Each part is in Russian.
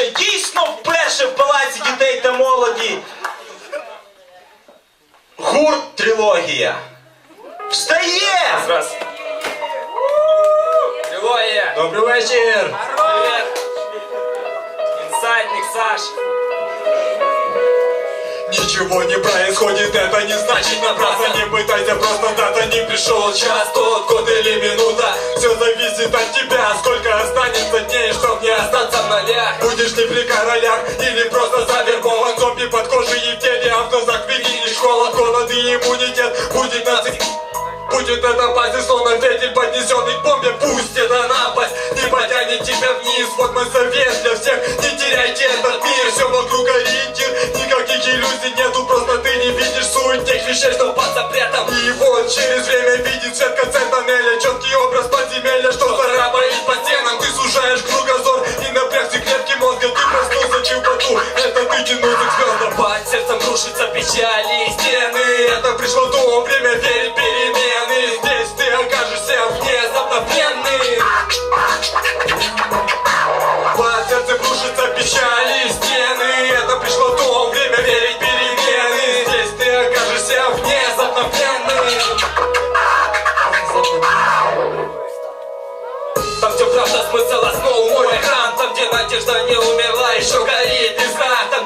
вперше, дійсно вперше в палаці дітей та молоді. Гурт трилогія. Встає! Раз. Трилогия. Добрий вечір! Привет. Инсайдник Саш. Ничего не происходит, это не значит напрасно Не пытайся, просто дата не пришел час Тот год или минута, все зависит от тебя Сколько останется дней, чтоб не нолях Будешь ли при королях или просто завербован Зомби под кожей и в теле, а в глазах видишь холод Голод и иммунитет будет нас Будет это пасть, словно ветер поднесенный к бомбе Пусть это напасть. Не потянет тебя вниз Вот мой совет для всех, не теряйте этот мир Все вокруг ориентир, никаких иллюзий нету Просто ты не видишь суть тех вещей, что под запретом И вот через время видит свет в конце тоннеля Четкий это ты тянулся к звездам Под сердцем рушится печали и стены. Это пришло то время верить перемены. Здесь ты окажешься внезапно пленным Под сердцем рушится печали и стены. Это пришло то время верить перемены. Здесь ты окажешься внезапно пленным Там, где правда, смысл основ мой экран Там, где надежда не умерла, еще горит искра Там,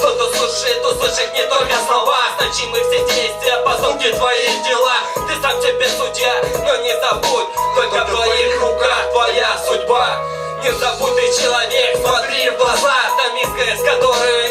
Тот, кто слушает, услышит не только слова. Значимы все действия, поступки твои дела. Ты сам себе судья, но не забудь Только в твоих руках твоя судьба. Не забудь ты человек, смотри в глаза. Там искра, с которой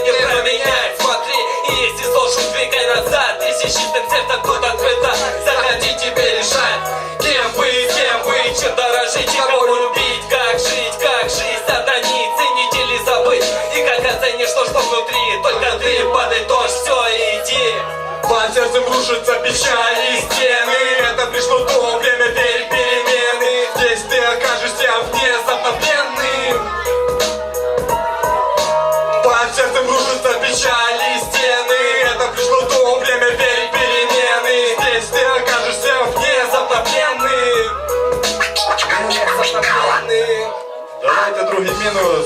рушатся печали и стены. Это пришло то время, верь перемены. Здесь ты окажешься внезапно пленным Под сердцем рушатся печали и стены. Это пришло то время, верь перемены. Здесь ты окажешься внезапно пленным Внезапно пленным Давайте другий мінус.